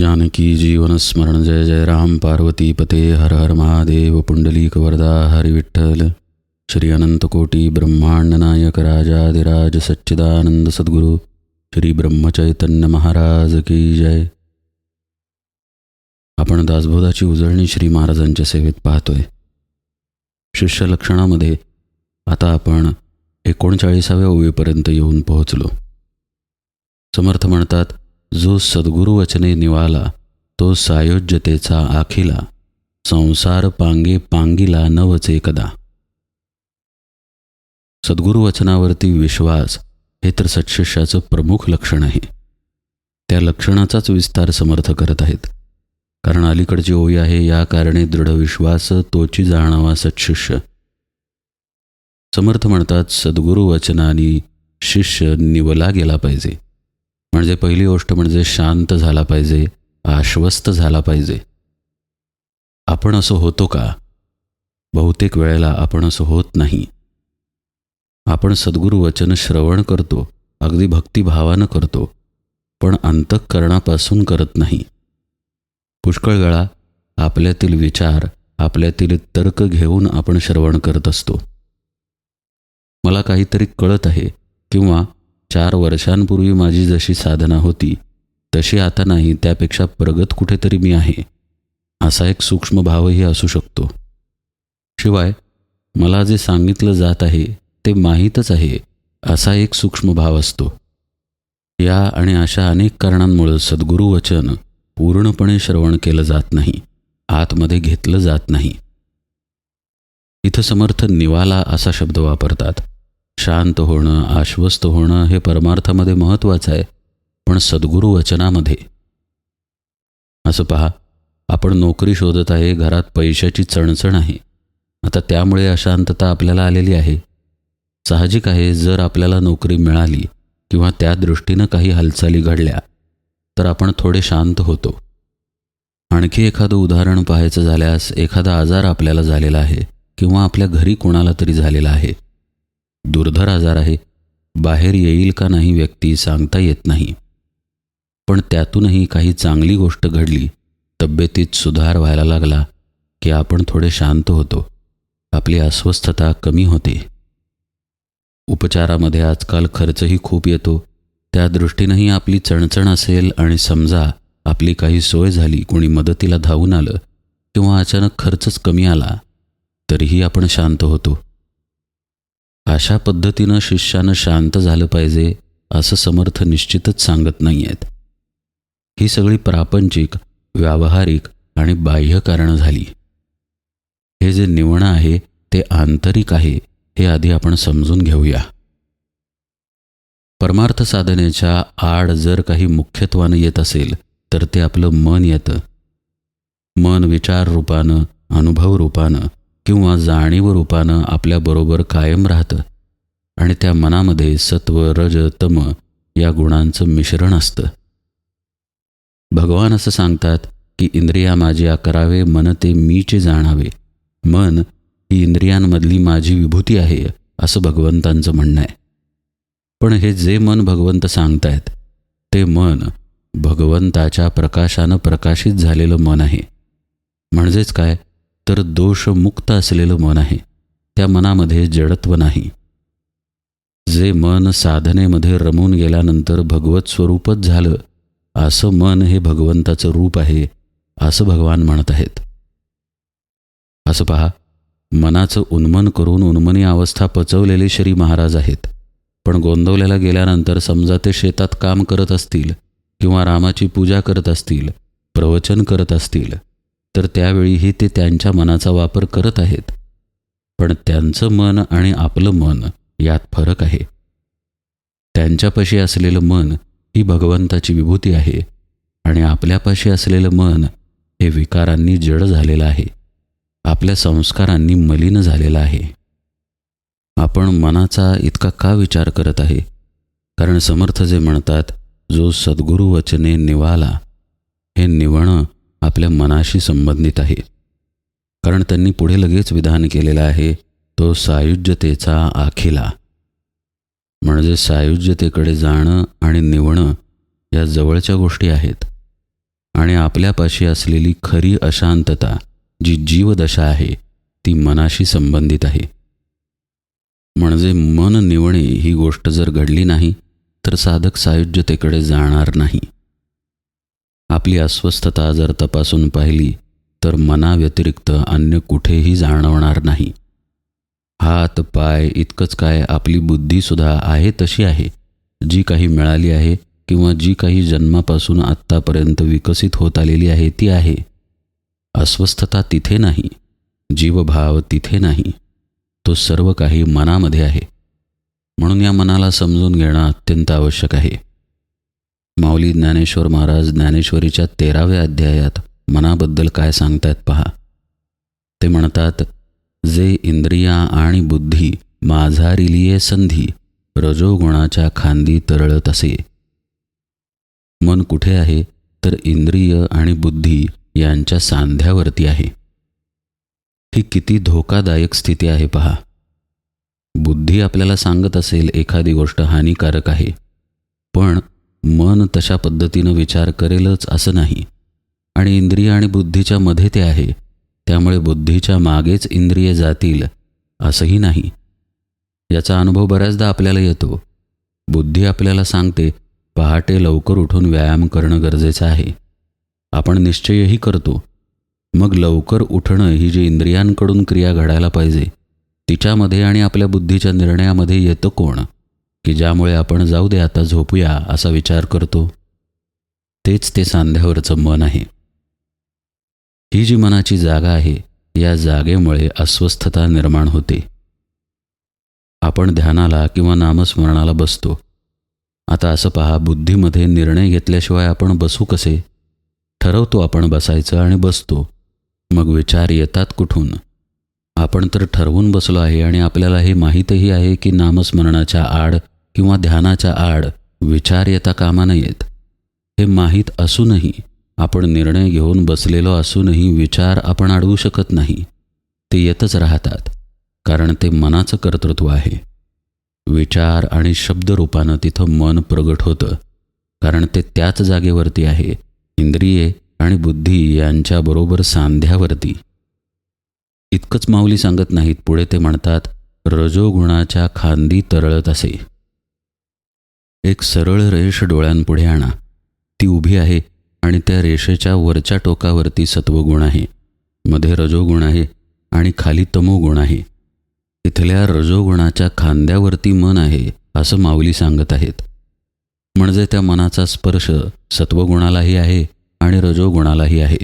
जानकी जीवनस्मरण जय जय राम। पार्वती पते हर हर महादेव। पुंडलीक वरदा हरि विठ्ठल। श्री अनंतकोटी ब्रह्मांड नायक राजाधिराज सच्चिदानंद सद्गुरू। श्री ब्रह्मचैतन्य महाराज की जय। आपण दासबोधाची उजळणी श्री महाराजांच्या सेवेत पाहतोय. शिष्य लक्षणामध्ये आता आपण एकोणचाळीसाव्या ओळीपर्यंत येऊन पोहोचलो. समर्थ म्हणतात जो सद्गुरुवचने निवाला तो सायोज्यतेचा आखिला संसार पांगे पांगिला नवचे कदा. सद्गुरु वचनावरती विश्वास हे तर सत्शिष्याचं प्रमुख लक्षण आहे. त्या लक्षणाचाच विस्तार समर्थ करत आहेत. कारण अलीकडची ओळी आहे या कारणे दृढ विश्वास तोची जाणावा सत्शिष्य. समर्थ म्हणतात सद्गुरु वचनाने शिष्य निवला गेला पाहिजे. म्हणजे पहिली गोष्ट म्हणजे शांत झाला पाहिजे आश्वस्त झाला पाहिजे. आपण असं होतो का? बहुतेक वेळेला आपण असं होत नाही. आपण सद्गुरु वचन श्रवण करतो अगदी भक्तिभावानं करतो पण अंतःकरणापासून करत नाही. पुष्कळ वेळा आपल्यातील विचार आपल्यातील तर्क घेऊन आपण श्रवण करत असतो. मला काहीतरी कळत आहे किंवा चार वर्षांपूर्वी माझी जशी साधना होती तशी आता नाही त्यापेक्षा प्रगत कुठेतरी मी आहे. असा एक सूक्ष्म भावही असू शकतो. शिवाय मला जे सांगितलं जात आहे ते माहीतच आहे असा एक सूक्ष्म भाव असतो. या आणि अशा अनेक कारणांमुळं सद्गुरुवचन पूर्णपणे श्रवण केलं जात नाही आतमध्ये घेतलं जात नाही. इथं समर्थ निवाला असा शब्द वापरतात. शांत होणं आश्वस्त होणं हे परमार्थामध्ये महत्त्वाचं आहे. पण सद्गुरू वचनामध्ये. असं पहा आपण नोकरी शोधत आहे घरात पैशाची चणचण आहे. आता त्यामुळे अशांतता आपल्याला आलेली आहे. साहजिक आहे जर आपल्याला नोकरी मिळाली किंवा त्या दृष्टीनं काही हालचाली घडल्या तर आपण थोडे शांत होतो. आणखी एखादं उदाहरण पाहायचं झाल्यास एखादा आजार आपल्याला झालेला आहे किंवा आपल्या घरी कोणाला तरी झालेला आहे. दुर्धर आजार आहे. बाहेर येईल का नाही व्यक्ती सांगता येत नाही. पण त्यातूनही काही चांगली गोष्ट घडली. तब्येतीत सुधार व्हायला लागला की आपण थोडे शांत होतो. आपली अस्वस्थता कमी होते. उपचारामध्ये आजकाल खर्चही खूप येतो. त्या दृष्टीनंही आपली चणचण असेल आणि समजा आपली काही सोय झाली कोणी मदतीला धावून आलं किंवा अचानक खर्चच कमी आला तरीही आपण शांत होतो. अशा पद्धतीनं शिष्यानं शांत झालं पाहिजे असं समर्थ निश्चितच सांगत नाही आहेत ही सगळी प्रापंचिक व्यावहारिक आणि बाह्य कारणं झाली. हे जे निवणं आहे ते आंतरिक आहे हे आधी आपण समजून घेऊया. परमार्थ साधनेच्या आड जर काही मुख्यत्वानं येत असेल तर ते आपलं मन येतं. मन विचार रूपानं अनुभव रूपानं किंवा जाणीव रूपानं आपल्याबरोबर कायम राहतं आणि त्या मनामध्ये सत्व रज तम या गुणांचं मिश्रण असतं. भगवान असं सांगतात की इंद्रिया माझी अकरावे मन ते मीचे जाणावे. मन ही इंद्रियांमधली माझी विभूती आहे असं भगवंतांचं म्हणणं आहे. पण हे जे मन भगवंत सांगतायत ते मन भगवंताच्या प्रकाशानं प्रकाशित झालेलं मन आहे. म्हणजेच काय? तर दोषमुक्त असलेलं मन आहे. त्या मनामध्ये जडत्व नाही. जे मन साधनेमध्ये रमून गेल्यानंतर भगवत स्वरूपच झालं असं मन हे भगवंताचं रूप आहे असं भगवान म्हणत आहेत. असं पहा मनाचं उन्मन करून उन्मनी अवस्था पचवलेले श्री महाराज आहेत. पण गोंदवल्याला गेल्यानंतर समजा ते शेतात काम करत असतील किंवा रामाची पूजा करत असतील प्रवचन करत असतील तर त्यावेळीही ते त्यांच्या मनाचा वापर करत आहेत. पण त्यांचं मन आणि आपलं मन यात फरक आहे. त्यांच्यापाशी असलेलं मन ही भगवंताची विभूती आहे आणि आपल्यापाशी असलेलं मन हे विकारांनी जड झालेलं आहे. आपल्या संस्कारांनी मलिन झालेलं आहे. आपण मनाचा इतका का विचार करत आहे? कारण समर्थ जे म्हणतात जो सद्गुरु वचने निवाला हे निवणं आपल्या मनाशी संबंधित आहे. कारण त्यांनी पुढे लगेच विधान केलेलं आहे तो सायुज्यतेचा आखिला. म्हणजे सायुज्यतेकडे जाणं आणि निवणं या जवळच्या गोष्टी आहेत. आणि आपल्यापाशी असलेली खरी अशांतता जी जीवदशा आहे ती मनाशी संबंधित आहे. म्हणजे मन निवणे ही गोष्ट जर घडली नाही तर साधक सायुज्यतेकडे जाणार नाही. आपली अस्वस्थता जर तपासून पाहिली तर मनाव्यतिरिक्त अन्य कुठेही जाणवणार नाही. हात पाय इतकंच काय आपली बुद्धीसुद्धा आहे तशी आहे. जी काही मिळाली आहे किंवा जी काही जन्मापासून आत्तापर्यंत विकसित होत आलेली आहे ती आहे. अस्वस्थता तिथे नाही जीवभाव तिथे नाही. तो सर्व काही मनामध्ये आहे. म्हणून या मनाला समजून घेणं अत्यंत आवश्यक आहे. माऊली ज्ञानेश्वर महाराज ज्ञानेश्वरीच्या तेराव्या अध्यायात मनाबद्दल काय सांगतायत पहा. ते म्हणतात जे इंद्रिया आणि बुद्धी माझारिलिये संधी रजोगुणाच्या खांदी तरळत असे. मन कुठे आहे तर इंद्रिय आणि बुद्धी यांच्या सांध्यावरती आहे. ही किती धोकादायक स्थिती आहे पहा. बुद्धी आपल्याला सांगत असेल एखादी गोष्ट हानिकारक आहे पण मन तशा पद्धतीनं विचार करेलच असं नाही. आणि इंद्रिय आणि बुद्धीच्या मध्ये ते आहे त्यामुळे बुद्धीच्या मागेच इंद्रिय जातील असंही नाही. याचा अनुभव बऱ्याचदा आपल्याला येतो. बुद्धी आपल्याला सांगते पहाटे लवकर उठून व्यायाम करणं गरजेचं आहे. आपण निश्चयही करतो. मग लवकर उठणं ही जी इंद्रियांकडून क्रिया घडायला पाहिजे तिच्यामध्ये आणि आपल्या बुद्धीच्या निर्णयामध्ये येतं कोण? की ज्यामुळे आपण जाऊ दे आता झोपूया असा विचार करतो. तेच ते सांध्यावरचं मन आहे. ही जी मनाची जागा आहे या जागेमुळे अस्वस्थता निर्माण होते. आपण ध्यानाला किंवा नामस्मरणाला बसतो. आता असं पहा बुद्धीमध्ये निर्णय घेतल्याशिवाय आपण बसू कसे? ठरवतो आपण बसायचं आणि बसतो. मग विचार येतात कुठून? आपण तर ठरवून बसलो आहे आणि आपल्याला हे माहीतही आहे की नामस्मरणाच्या आड किंवा ध्यानाच्या आड विचार येता. कामा नयेत हे माहीत असूनही आपण निर्णय घेऊन बसलेलो असूनही विचार आपण अडवू शकत नाही. ते येतच राहतात कारण ते मनाचं कर्तृत्व आहे. विचार आणि शब्दरूपानं तिथं मन प्रगट होतं कारण ते त्याच जागेवरती आहे इंद्रिये आणि बुद्धी यांच्याबरोबर सांध्यावरती. इतकंच माऊली सांगत नाहीत पुढे ते म्हणतात रजोगुणाच्या खांदी तरळत असे. एक सरळ रेष डोळ्यांपुढे आणा. ती उभी आहे आणि त्या रेषेच्या वरच्या टोकावरती सत्वगुण आहे. मध्ये रजोगुण आहे आणि खाली तमोगुण आहे. इथल्या रजोगुणाच्या खांद्यावरती मन आहे असं माऊली सांगत आहेत. म्हणजे त्या मनाचा स्पर्श सत्वगुणालाही आहे आणि रजोगुणालाही आहे.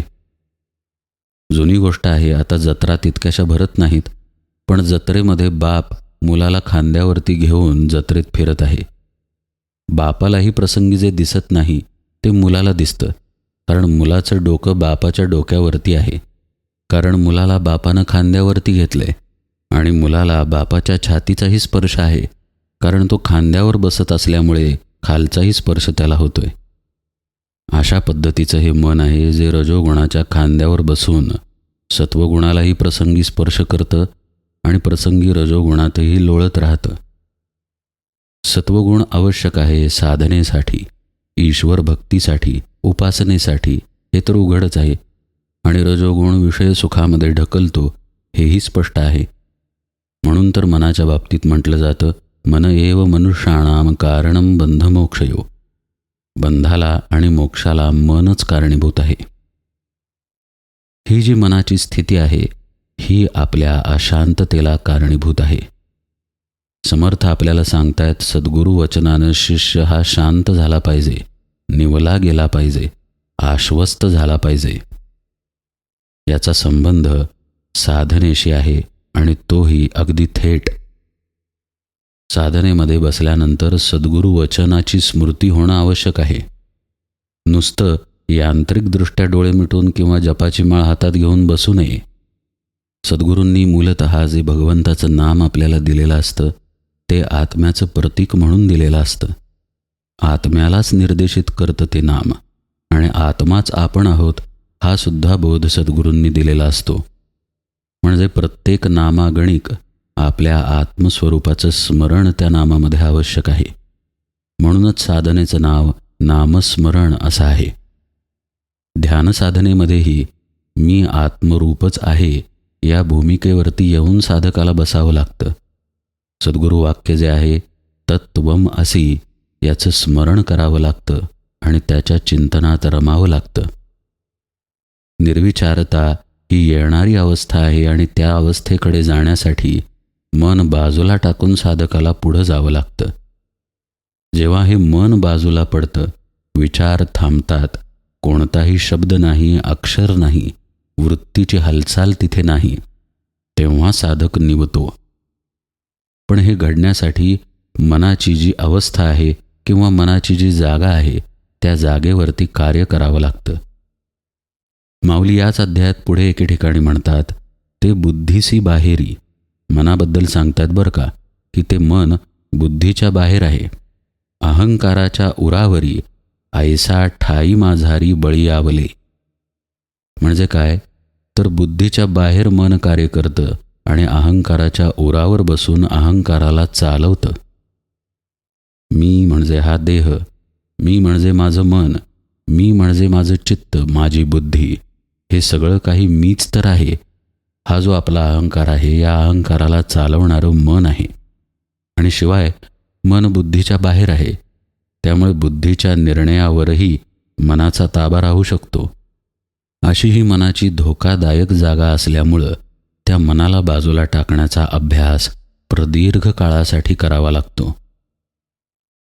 जुनी गोष्ट आहे आता जत्रा तितक्याशा भरत नाहीत पण जत्रेमध्ये बाप मुलाला खांद्यावरती घेऊन जत्रेत फिरत आहे. बापालाही प्रसंगी जे दिसत नाही ते मुलाला दिसतं. कारण मुलाचं डोकं बापाच्या डोक्यावरती आहे. कारण मुलाला बापानं खांद्यावरती घेतलंय. आणि मुलाला बापाच्या छातीचाही स्पर्श आहे. कारण तो खांद्यावर बसत असल्यामुळे खालचाही स्पर्श त्याला होतोय. अशा पद्धतीचं हे मन आहे जे रजोगुणाच्या खांद्यावर बसून सत्वगुणालाही प्रसंगी स्पर्श करतं आणि प्रसंगी रजोगुणातही लोळत राहतं. सत्वगुण आवश्यक आहे साधनेसाठी ईश्वर भक्तीसाठी उपासनेसाठी हे तर उघडच आहे. आणि रजोगुण विषय सुखामध्ये ढकलतो हेही स्पष्ट आहे. म्हणून तर मनाच्या बाबतीत म्हटलं जातं मन एव मनुष्याणाम कारणम बंधमोक्षयो. बंधाला आणि मोक्षाला मनच कारणीभूत आहे. ही जी मनाची स्थिती आहे ही आपल्या अशांततेला कारणीभूत आहे. समर्थ आपल्याला सांगतायत सद्गुरू वचनानं शिष्य हा शांत झाला पाहिजे निवला गेला पाहिजे आश्वस्त झाला पाहिजे. याचा संबंध साधनेशी आहे आणि तोही अगदी थेट. साधनेमध्ये बसल्यानंतर सद्गुरू वचनाची स्मृती होणं आवश्यक आहे. नुसतं यांत्रिकदृष्ट्या डोळे मिटून किंवा जपाची माळ हातात घेऊन बसू नये. सद्गुरूंनी मूलत जे भगवंताचं नाम आपल्याला दिलेलं असतं ते आत्म्याचं प्रतीक म्हणून दिलेलं असतं. आत्म्यालाच निर्देशित करतं ते नाम आणि आत्माच आपण आहोत हा सुद्धा बोध सद्गुरूंनी दिलेला असतो. म्हणजे प्रत्येक नामागणिक आपल्या आत्मस्वरूपाचं स्मरण त्या नामामध्ये आवश्यक आहे. म्हणूनच साधनेचं नाव नामस्मरण असं आहे. ध्यानसाधनेमध्येही मी आत्मरूपच आहे या भूमिकेवरती येऊन साधकाला बसावं लागतं. सद्गुरू वाक्य जे आहे तत्वम असी याचं स्मरण करावं लागतं आणि त्याच्या चिंतनात रमावं लागतं. निर्विचारता ही येणारी अवस्था आहे आणि त्या अवस्थेकडे जाण्यासाठी मन बाजूला टाकून साधकाला पुढं जावं लागतं. जेव्हा हे मन बाजूला पडतं विचार थांबतात कोणताही शब्द नाही अक्षर नाही वृत्तीची हालचाल तिथे नाही तेव्हा साधक निवतो. पण हे घडण्यासाठी मनाची जी अवस्था आहे किंवा मनाची जी जागा आहे त्या जागेवरती कार्य करावं लागतं. माऊली याच अध्यायात पुढे एके ठिकाणी म्हणतात ते बुद्धीसी बाहेरी. मनाबद्दल सांगतात बरं का की ते मन बुद्धीच्या बाहेर आहे. अहंकाराच्या उरावरी ऐसा ठाई माझारी बळी आवले म्हणजे काय? तर बुद्धीच्या बाहेर मन कार्य करतं आणि अहंकाराच्या ओरावर बसून अहंकाराला चालवतं. मी म्हणजे हा देह मी म्हणजे माझं मन मी म्हणजे माझं चित्त माझी बुद्धी हे सगळं काही मीच तर आहे. हा जो आपला अहंकार आहे या अहंकाराला चालवणारं मन आहे. आणि शिवाय मन बुद्धीच्या बाहेर आहे. त्यामुळे बुद्धीच्या निर्णयावरही मनाचा ताबा राहू शकतो. अशी ही मनाची धोकादायक जागा असल्यामुळं त्या मनाला बाजूला टाकण्याचा अभ्यास प्रदीर्घ काळासाठी करावा लागतो.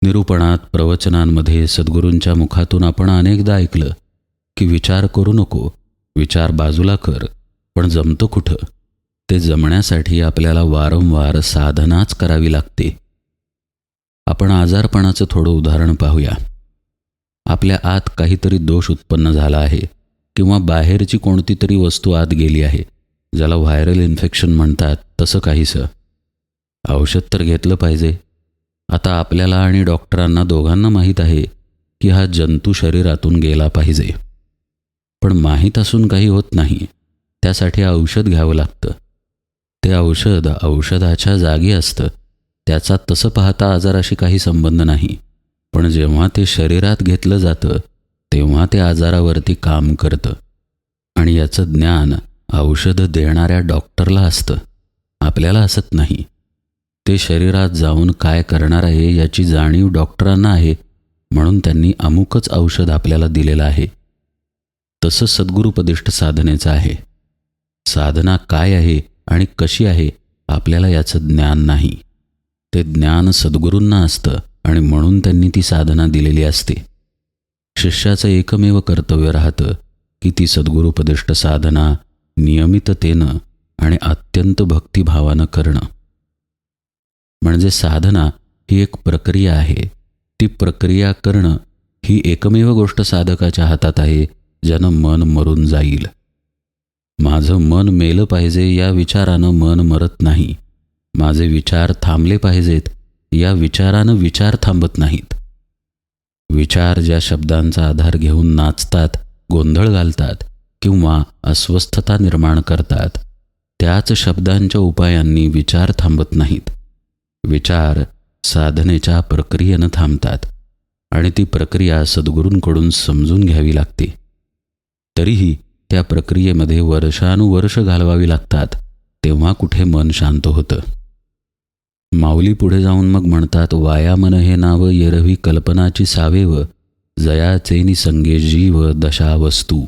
निरूपणात प्रवचनांमध्ये सद्गुरूंच्या मुखातून आपण अनेकदा ऐकलं की विचार करू नको विचार बाजूला कर पण जमतं कुठं? ते जमण्यासाठी आपल्याला वारंवार साधनाच करावी लागते. आपण आजारपणाचं थोडं उदाहरण पाहूया. आपल्या आत काहीतरी दोष उत्पन्न झाला आहे किंवा बाहेरची कोणती तरी वस्तू आत गेली आहे. ज्याला व्हायरल इन्फेक्शन म्हणतात तसं काहीसं. औषध तर घेतलं पाहिजे. आता आपल्याला आणि डॉक्टरांना दोघांना माहीत आहे की हा जंतू शरीरातून गेला पाहिजे. पण माहीत असून काही होत नाही. त्यासाठी औषध घ्यावं लागतं. ते औषध औषधाच्या जागी असतं. त्याचा तसं पाहता आजाराशी काही संबंध नाही. पण जेव्हा ते शरीरात घेतलं जातं तेव्हा ते आजारावरती काम करतं. आणि याचं ज्ञान औषध देणाऱ्या डॉक्टरला असतं. आपल्याला असत नाही. ते शरीरात जाऊन काय करणार आहे याची जाणीव डॉक्टरांना आहे म्हणून त्यांनी अमुकच औषध आपल्याला दिलेलं आहे. तसं सद्गुरुपदिष्ट साधनेचं आहे. साधना काय आहे आणि कशी आहे आपल्याला याचं ज्ञान नाही. ते ज्ञान सद्गुरूंना असतं आणि म्हणून त्यांनी ती साधना दिलेली असते. शिष्याचं एकमेव कर्तव्य राहतं की ती सद्गुरुपदिष्ट साधना नियमिततेनं आणि अत्यंत भक्तिभावानं करणं. म्हणजे साधना ही एक प्रक्रिया आहे. ती प्रक्रिया करणं ही एकमेव गोष्ट साधकाच्या हातात आहे ज्यानं मन मरून जाईल. माझं मन मेलं पाहिजे या विचारानं मन मरत नाही. माझे विचार थांबले पाहिजेत या विचारानं विचार थांबत नाहीत. विचार ज्या शब्दांचा आधार घेऊन नाचतात गोंधळ घालतात किंवा अस्वस्थता निर्माण करतात त्याच शब्दांच्या उपायांनी विचार थांबत नाहीत. विचार साधनेच्या प्रक्रियेनं थांबतात आणि ती प्रक्रिया सद्गुरूंकडून समजून घ्यावी लागते. तरीही त्या प्रक्रियेमध्ये वर्षानुवर्ष घालवावी लागतात तेव्हा कुठे मन शांत होतं. माऊली पुढे जाऊन मग म्हणतात वायामन हे नाव येरवी कल्पनाची सावेव जयाचेनी संगे जीव दशा वस्तू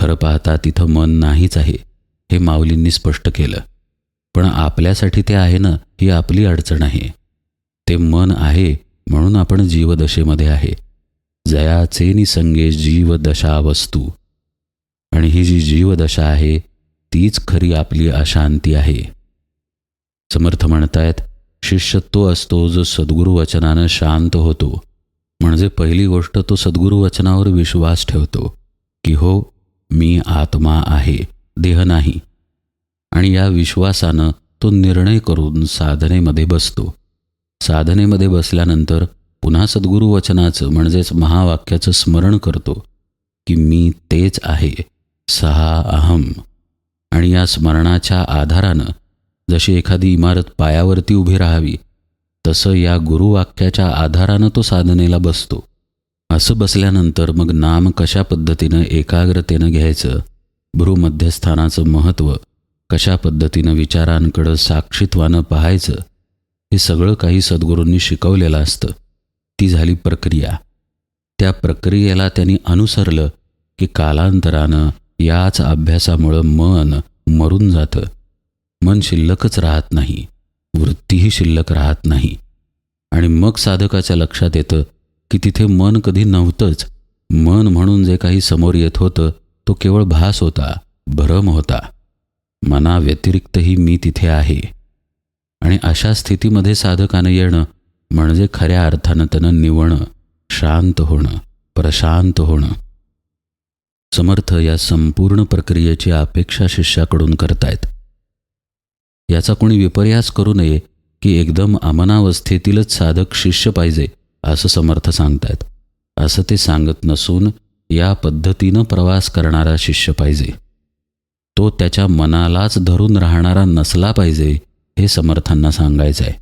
खरं पाहता तिथं मन नाहीच आहे हे माऊलींनी स्पष्ट केलं. पण आपल्यासाठी ते आहे ना ही आपली अडचण आहे. ते मन आहे म्हणून आपण जीवदशेमध्ये आहे. जयाचे निसंगे जीवदशा वस्तू आणि ही जी जीवदशा आहे तीच खरी आपली अशांती आहे. समर्थ म्हणतायत शिष्य तो असतो जो सद्गुरू वचनानं शांत होतो. म्हणजे पहिली गोष्ट तो सद्गुरू वचनावर विश्वास ठेवतो की हो मी आत्मा आहे देह नाही. आणि या विश्वासानं तो निर्णय करून साधनेमध्ये बसतो. साधनेमध्ये बसल्यानंतर पुन्हा सद्गुरुवचनाचं म्हणजेच महावाक्याचं स्मरण करतो की मी तेच आहे सहा अहम. आणि या स्मरणाच्या आधारानं जशी एखादी इमारत पायावरती उभी राहावी तसं या गुरुवाक्याच्या आधारानं तो साधनेला बसतो. असं बसल्यानंतर मग नाम कशा पद्धतीनं एकाग्रतेनं घ्यायचं? भ्रूमध्यस्थानाचं महत्त्व कशा पद्धतीनं विचारांकडं साक्षीत्वानं पाहायचं? हे सगळं काही सद्गुरूंनी शिकवलेलं असतं. ती झाली प्रक्रिया. त्या प्रक्रियेला त्यांनी अनुसरलं की कालांतरानं याच अभ्यासामुळं मन मरून जातं. मन शिल्लकच राहत नाही. वृत्तीही शिल्लक राहत नाही. आणि मग साधकाच्या लक्षात येतं की तिथे मन कधी नव्हतंच. मन म्हणून जे काही समोर येत होतं तो केवळ भास होता भ्रम होता. मनाव्यतिरिक्तही मी तिथे आहे. आणि अशा स्थितीमध्ये साधकानं येणं म्हणजे खऱ्या अर्थानं त्यानं निवणं शांत होणं प्रशांत होणं. समर्थ या संपूर्ण प्रक्रियेची अपेक्षा शिष्याकडून करतायत. याचा कोणी विपर्यास करू नये की एकदम अमनावस्थेतीलच साधक शिष्य पाहिजे असं समर्थ सांगतायत. असं ते सांगत नसून या पद्धतीनं प्रवास करणारा शिष्य पाहिजे. तो त्याच्या मनालाच धरून राहणारा नसला पाहिजे हे समर्थांना सांगायचं आहे.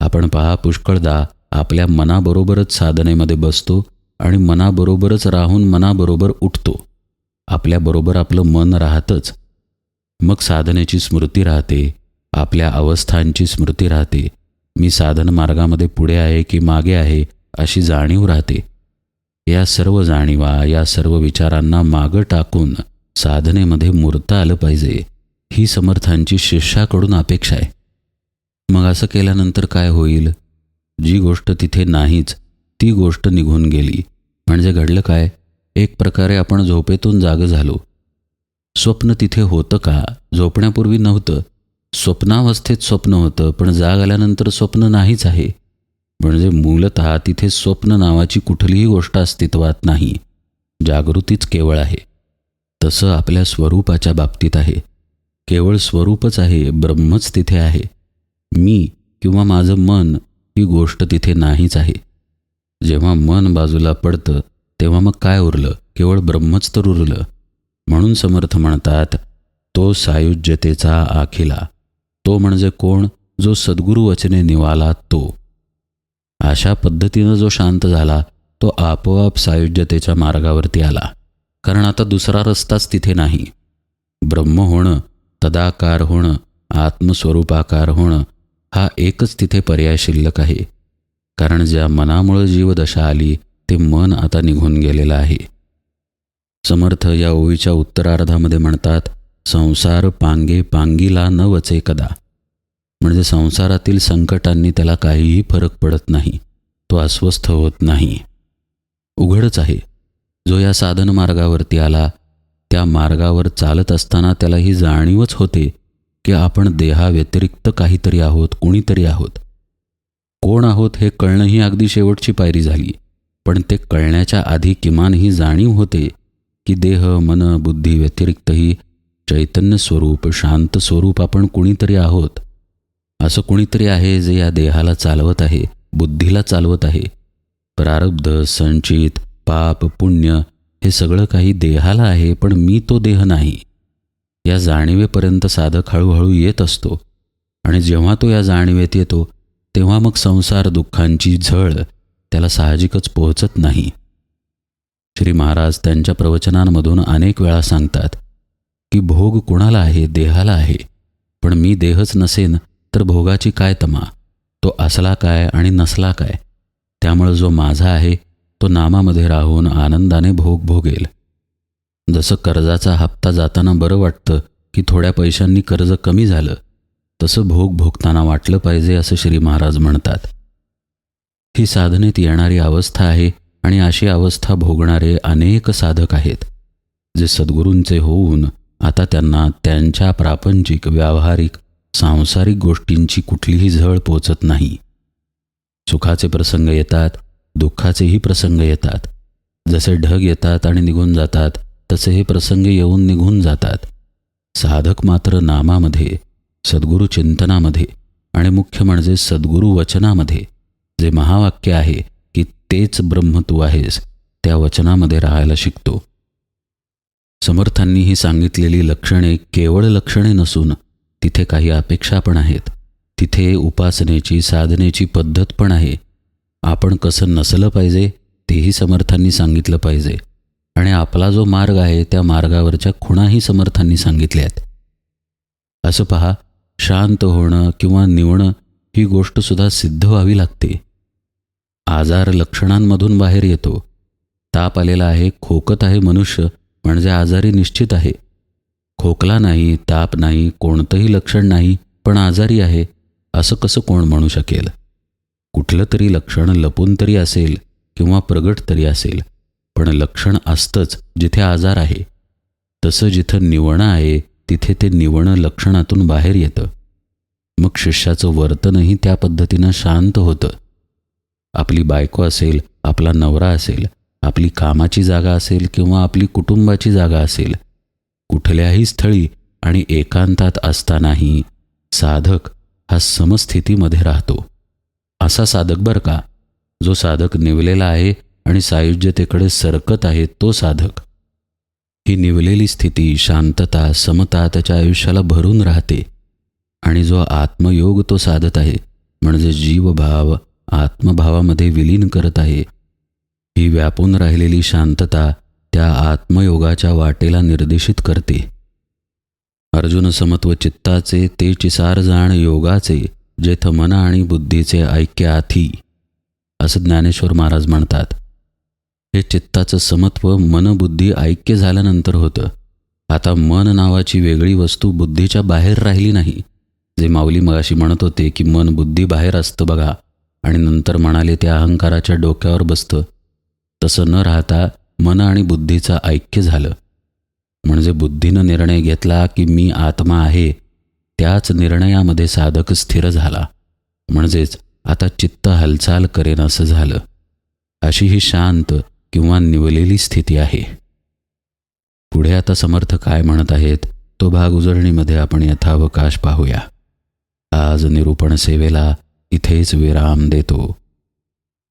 आपण पहा पुष्कळदा आपल्या मनाबरोबरच साधनेमध्ये बसतो आणि मनाबरोबरच राहून मनाबरोबर उठतो. आपल्याबरोबर आपलं मन राहतंच. मग साधनेची स्मृती राहते आपल्या अवस्थांची स्मृती राहते मी साधन मार्गामध्ये पुढे आहे की मागे आहे अशी जाणीव राहते. या सर्व जाणीवा या सर्व विचारांना मागं टाकून साधनेमध्ये मूर्ता आलं पाहिजे. ही समर्थांची शिष्याकडून अपेक्षा आहे. मग असं केल्यानंतर काय होईल? जी गोष्ट तिथे नाहीच ती गोष्ट निघून गेली. म्हणजे घडलं काय? एक प्रकारे आपण झोपेतून जाग झालो. स्वप्न तिथे होतं का? झोपण्यापूर्वी नव्हतं. स्वप्नावस्थेत स्वप्न होतं पण जाग आल्यानंतर स्वप्न नाहीच आहे. म्हणजे मूलत तिथे स्वप्न नावाची कुठलीही गोष्ट अस्तित्वात नाही. जागृतीच केवळ आहे. तसं आपल्या स्वरूपाच्या बाबतीत आहे. केवळ स्वरूपच आहे ब्रह्मच तिथे आहे. मी किंवा माझं मन ही गोष्ट तिथे नाहीच आहे. जेव्हा मन बाजूला पडतं तेव्हा मग काय उरलं? केवळ ब्रह्मच तर उरलं. म्हणून समर्थ म्हणतात तो सायुज्यतेचा आखिला. तो म्हणजे कोण? जो सद्गुरू वचने निवाला तो. अशा पद्धतीनं जो शांत झाला तो आपोआप सायुज्यतेच्या मार्गावरती आला. कारण आता दुसरा रस्ताच तिथे नाही. ब्रह्म होणं तदाकार होणं आत्मस्वरूपाकार होणं हा एकच तिथे पर्याय शिल्लक आहे. कारण ज्या मनामुळं जीवदशा आली ते मन आता निघून गेलेलं आहे. समर्थ या ओळीच्या उत्तरार्धामध्ये म्हणतात संसार पांगे पांगीला न वचे कदा. म्हणजे संसारातील संकटांनी त्याला काहीही फरक पडत नाही. तो अस्वस्थ होत नाही. उघडच आहे. जो या साधन मार्गावरती आला त्या मार्गावर चालत असताना त्याला ही जाणीवच होते की आपण देहाव्यतिरिक्त काहीतरी आहोत कोणीतरी आहोत. कोण आहोत हे कळणं ही अगदी शेवटची पायरी झाली. पण ते कळण्याच्या आधी किमान ही जाणीव होते की देह मन बुद्धी व्यतिरिक्तही चैतन्य स्वरूप शांत स्वरूप आपण कुणीतरी आहोत. असं कुणीतरी आहे जे या देहाला चालवत आहे बुद्धीला चालवत आहे. प्रारब्ध संचित पाप पुण्य हे सगळं काही देहाला आहे पण मी तो देह नाही. या जाणीवेपर्यंत साधक हळूहळू येत असतो. आणि जेव्हा तो या जाणीवेत येतो तेव्हा मग संसार दुःखांची झळ त्याला साहजिकच पोहोचत नाही. श्री महाराज त्यांच्या प्रवचनांमधून अनेक वेळा सांगतात की भोग कुणाला आहे देहाला आहे? पण मी देहच नसेन तर भोगाची काय तमा? तो असला काय आणि नसला काय? त्यामुळं जो माझा आहे तो नामामध्ये राहून आनंदाने भोग भोगेल. जसं कर्जाचा हप्ता जाताना बरं वाटतं की थोड्या पैशांनी कर्ज कमी झालं तसं भोग भोगताना वाटलं पाहिजे असं श्री महाराज म्हणतात. ही साधनेत येणारी अवस्था आहे आणि अशी अवस्था भोगणारे अनेक साधक आहेत जे सद्गुरूंचे होऊन आता त्यांना त्यांच्या प्रापंचिक व्यावहारिक सांसारिक गोष्टींची कुठलीही झळ पोचत नाही. सुखाचे प्रसंग येतात दुःखाचेही प्रसंग येतात. जसे ढग येतात आणि निघून जातात तसे हे प्रसंग येऊन निघून जातात. साधक मात्र नामामध्ये सद्गुरू चिंतनामध्ये आणि मुख्य म्हणजे सद्गुरू वचनामध्ये. जे महावाक्य आहे की तेच ब्रह्म तू आहेस त्या वचनामध्ये राहायला शिकतो. समर्थांनी ही सांगितलेली लक्षणे केवळ लक्षणे नसून तिथे काही अपेक्षा पण आहेत. तिथे उपासनेची साधनेची पद्धत पण आहे. आपण कसं नसलं पाहिजे तेही समर्थांनी सांगितलं पाहिजे. आणि आपला जो मार्ग आहे त्या मार्गावरच्या खुणाही समर्थांनी सांगितल्या आहेत. असं पहा शांत होणं किंवा निवणं ही गोष्टसुद्धा सिद्ध व्हावी लागते. आजार लक्षणांमधून बाहेर येतो. ताप आलेला आहे खोकत आहे मनुष्य म्हणजे आजारी निश्चित आहे. खोकला नाही ताप नाही कोणतंही लक्षण नाही पण आजारी आहे असं कसं कोण म्हणू शकेल? कुठलं तरी लक्षण लपून तरी असेल किंवा प्रगट तरी असेल पण लक्षण असतंच जिथे आजार आहे. तसं जिथं निवणं आहे तिथे ते निवणं लक्षणातून बाहेर येतं. मग शिष्याचं वर्तनही त्या पद्धतीनं शांत होतं. आपली बायको असेल आपला नवरा असेल आपली कामाची जागा असेल किंवा आपली कुटुंबाची जागा असेल कुठल्याही स्थळी आणि एकांतात असतानाही साधक हा समस्थितीमध्ये राहतो. असा साधक बरं का? जो साधक निवलेला आहे आणि सायुज्यतेकडे सरकत आहे तो साधक. ही निवलेली स्थिती शांतता समता त्याच्या आयुष्याला भरून राहते आणि जो आत्मयोग तो साधत आहे म्हणजे जीवभाव आत्मभावामध्ये विलीन करत आहे ही व्यापून राहिलेली शांतता त्या आत्मयोगाच्या वाटेला निर्देशित करते. अर्जुन समत्व चित्ताचे ते चिसार जाण योगाचे जेथ मन आणि बुद्धीचे ऐक्य आथी असं ज्ञानेश्वर महाराज म्हणतात. हे चित्ताचं समत्व मनबुद्धी ऐक्य झाल्यानंतर होतं. आता मन नावाची वेगळी वस्तू बुद्धीच्या बाहेर राहिली नाही. जे माऊली मगाशी म्हणत होते की मन बुद्धी बाहेर असतं बघा आणि नंतर म्हणाले त्या अहंकाराच्या डोक्यावर बसतं. तसं न राहता मन आणि बुद्धीचं ऐक्य झालं. म्हणजे बुद्धीनं निर्णय घेतला की मी आत्मा आहे त्याच निर्णयामध्ये साधक स्थिर झाला. म्हणजेच आता चित्त हालचाल करेन असं झालं. अशी ही शांत किंवा निवलेली स्थिती आहे. पुढे आता समर्थ काय म्हणत आहेत तो भाग उजळणीमध्ये आपण यथावकाश पाहूया. आज निरूपण सेवेला इथेच विराम देतो.